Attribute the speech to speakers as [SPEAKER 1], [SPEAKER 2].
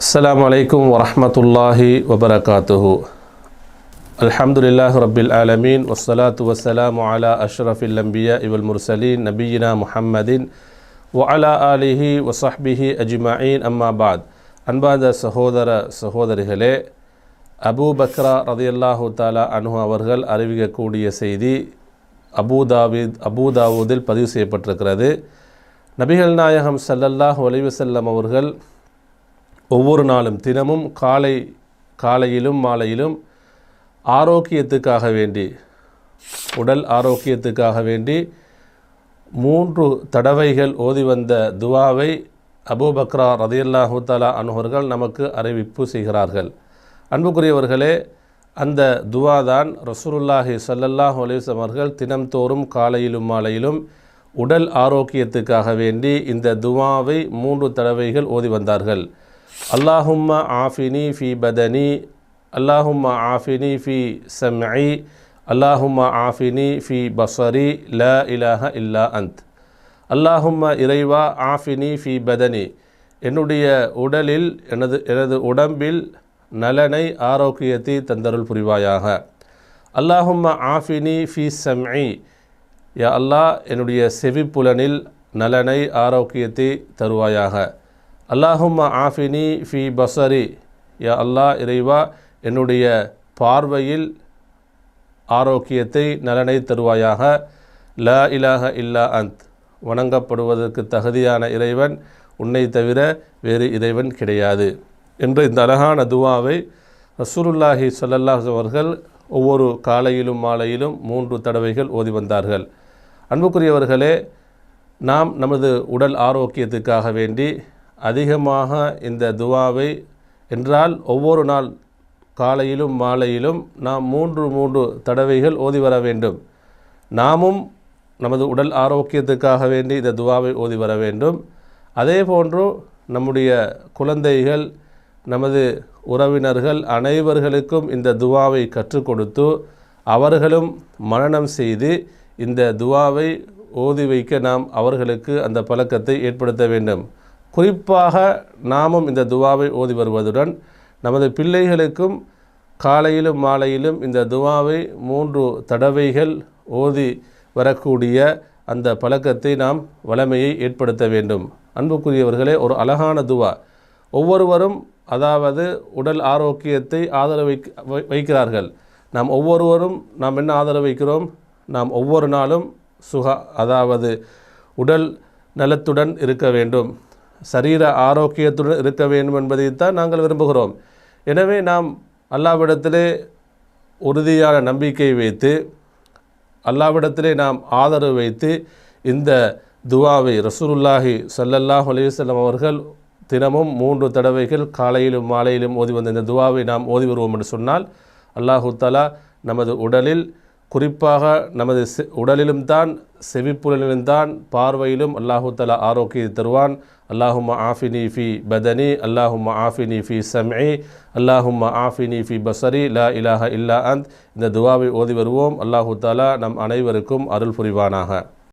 [SPEAKER 1] السلام عليكم ورحمة الله وبركاته الحمد لله رب العالمين والصلاة والسلام على أشرف الأنبياء والمرسلين نبينا محمد وعلى آله وصحبه أجمعين أما بعد அன்பார்ந்த சகோதர சகோதரிகளே அபூ பக்ரா ரதியல்லாஹு தாலா அன்ஹு அவர்கள் அறிவிக்கக்கூடிய செய்தி அபூதாவித் அபூதாவூதில் பதிவு செய்யப்பட்டிருக்கிறது நபிகள் நாயகம் ஸல்லல்லாஹு அலைஹி வஸல்லம் அவர்கள் ஒவ்வொரு நாளும் தினமும் காலை காலையிலும் மாலையிலும் ஆரோக்கியத்துக்காக வேண்டி உடல் ஆரோக்கியத்துக்காக வேண்டி மூன்று தடவைகள் ஓதி வந்த துவாவை அபூபக்ரா ரதியல்லாஹு தலா அனுகர்கள் நமக்கு அறிவிப்பு செய்கிறார்கள். அன்புக்குரியவர்களே அந்த துவா தான் ரசூலுல்லாஹி சல்லல்லாஹ் அலைஹி அவர்கள் தினம்தோறும் காலையிலும் மாலையிலும் உடல் ஆரோக்கியத்துக்காக வேண்டி இந்த துவாவை மூன்று தடவைகள் ஓதி வந்தார்கள். அல்லாஹும்ம ஆஃபினி ஃபி பதனி அல்லாஹும்ம ஆஃபினி ஃபி சம்இ அல்லாஹும்ம ஆஃபினி ஃபி பஸரி லா இலாஹ இல்லா அந்த் அல்லாஹும்ம இறைவா ஆஃபினி ஃபி பதனி என்னுடைய உடலில் எனது எனது உடம்பில் நலனை ஆரோக்கியத்தை தந்தருள் புரிவாயாக. அல்லாஹும்ம ஆஃபினி ஃபி சம்இ யா அல்லாஹ் என்னுடைய செவிப்புலனில் நலனை ஆரோக்கியத்தை தருவாயாக. அல்லாஹும் ஆஃபினி ஃபி பசரி யா அல்லாஹ் இறைவா என்னுடைய பார்வையில் ஆரோக்கியத்தை நலனை தருவாயாக. ல இலாக இல்லா அந்த். வணங்கப்படுவதற்கு தகுதியான இறைவன் உன்னை தவிர வேறு இறைவன் கிடையாது. என்று இந்த அழகான துவாவை ரசூலுல்லாஹி சல்லல்லாஹ் அவர்கள் ஒவ்வொரு காலையிலும் மாலையிலும் மூன்று தடவைகள் ஓதி வந்தார்கள். அன்புக்குரியவர்களே நாம் நமது உடல் ஆரோக்கியத்துக்காக வேண்டி அதிகமாக இந்த துவாவை என்றால் ஒவ்வொரு நாள் காலையிலும் மாலையிலும் நாம் மூன்று மூன்று தடவைகள் ஓதி வர வேண்டும். நாமும் நமது உடல் ஆரோக்கியத்துக்காக வேண்டி இந்த துவாவை ஓதி வர வேண்டும். அதே போன்று நம்முடைய குழந்தைகள் நமது உறவினர்கள் அனைவர்களுக்கும் இந்த துவாவை கற்றுக் கொடுத்து அவர்களும் மரணம் செய்து இந்த துவாவை ஓதி வைக்க நாம் அவர்களுக்கு அந்த பழக்கத்தை ஏற்படுத்த வேண்டும். குறிப்பாக நாமும் இந்த துவாவை ஓதி வருவதுடன் நமது பிள்ளைகளுக்கும் காலையிலும் மாலையிலும் இந்த துவாவை மூன்று தடவைகள் ஓதி வரக்கூடிய அந்த பழக்கத்தை நாம் வளமையை ஏற்படுத்த வேண்டும். அன்புக்குரியவர்களே ஒரு அழகான துவா. ஒவ்வொருவரும் அதாவது உடல் ஆரோக்கியத்தை ஆதரவு வைக்கிறார்கள். நாம் ஒவ்வொருவரும் நாம் என்ன ஆதரவு வைக்கிறோம்? நாம் ஒவ்வொரு நாளும் சுகா அதாவது உடல் நலத்துடன் இருக்க வேண்டும். சரீர ஆரோக்கியத்துடன் இருக்க வேண்டும் என்பதைத்தான் நாங்கள் விரும்புகிறோம். எனவே நாம் அல்லாவிடத்திலே உறுதியான நம்பிக்கை வைத்து அல்லாவிடத்திலே நாம் ஆதரவு வைத்து இந்த துவாவை ரசூலுல்லாஹி சல்லல்லாஹ் அலையுசல்லம் அவர்கள் தினமும் மூன்று தடவைகள் காலையிலும் மாலையிலும் ஓதி வந்த இந்த துவாவை நாம் ஓதி வருவோம் என்று சொன்னால் அல்லாஹு தலா நமது உடலில் குறிப்பாக நமது உடலிலும் தான் செவிப்புலனிலும் தான் பார்வையிலும் அல்லாஹு தலா ஆரோக்கியத்தை தருவான். அல்லாஹும் ஆஃபினி ஃபி பதனி அல்லாஹும் ஆஃபினி ஃபி சம்இ அல்லாஹும் ஆஃபினி ஃபி பசரி லா இலாஹ இல்லா அந்த். இந்த துவாவை ஓதி வருவோம். அல்லாஹு தாலா நம் அனைவருக்கும் அருள் புரிவானாக.